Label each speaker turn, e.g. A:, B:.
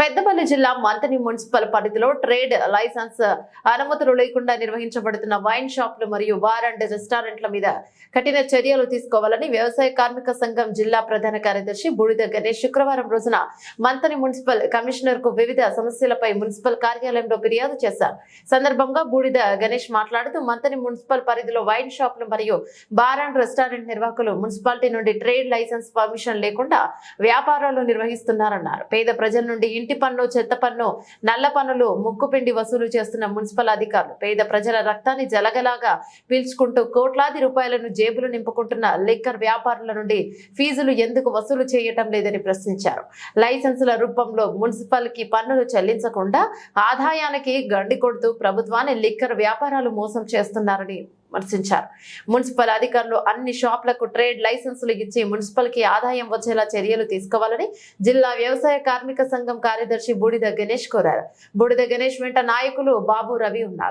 A: పెద్దపల్లి జిల్లా మంతని మున్సిపల్ పరిధిలో trade licence అనుమతులు లేకుండా నిర్వహించబడుతున్న వైన్ షాపులు మరియు బార్ అండ్ రెస్టారెంట్ల మీద కఠిన చర్యలు తీసుకోవాలని వ్యవసాయ కార్మిక సంఘం జిల్లా ప్రధాన కార్యదర్శి బూడిద గణేష్ శుక్రవారం రోజున మంతని మున్సిపల్ కమిషనర్కు వివిధ సమస్యలపై మున్సిపల్ కార్యాలయంలో ఫిర్యాదు చేశారు. సందర్భంగా బూడిద గణేష్ మాట్లాడుతూ మంతని మున్సిపల్ పరిధిలో వైన్ షాపులు మరియు బార్ అండ్ రెస్టారెంట్ నిర్వాహకులు మున్సిపాలిటీ నుండి ట్రేడ్ లైసెన్స్ పర్మిషన్ లేకుండా వ్యాపారాలు నిర్వహిస్తున్నారన్నారు. పేద ప్రజల నుండి ఇంటి పన్ను చెత్త పన్ను నల్ల పన్నులు ముక్కుపిండి వసూలు చేస్తున్న మున్సిపల్ అధికారులు పేద ప్రజల రక్తాన్ని జలగలాగా పీల్చుకుంటూ కోట్లాది రూపాయలను జేబులు నింపుకుంటున్న లిక్కర్ వ్యాపారుల నుండి ఫీజులు ఎందుకు వసూలు చేయటం లేదని ప్రశ్నించారు. లైసెన్సుల రూపంలో మున్సిపల్కి పన్నులు చెల్లించకుండా ఆదాయానికి గండి కొడుతూ ప్రభుత్వాన్ని లిక్కర్ వ్యాపారాలు మోసం చేస్తున్నారని విమర్శించారు. మున్సిపల్ అధికారులు అన్ని షాపులకు ట్రేడ్ లైసెన్సులు ఇచ్చి మున్సిపల్కి ఆదాయం వచ్చేలా చర్యలు తీసుకోవాలని జిల్లా వ్యవసాయ కార్మిక సంఘం కార్యదర్శి బూడిద గణేష్ కోరారు. బూడిద గణేష్ వెంట నాయకులు బాబు రవి ఉన్నారు.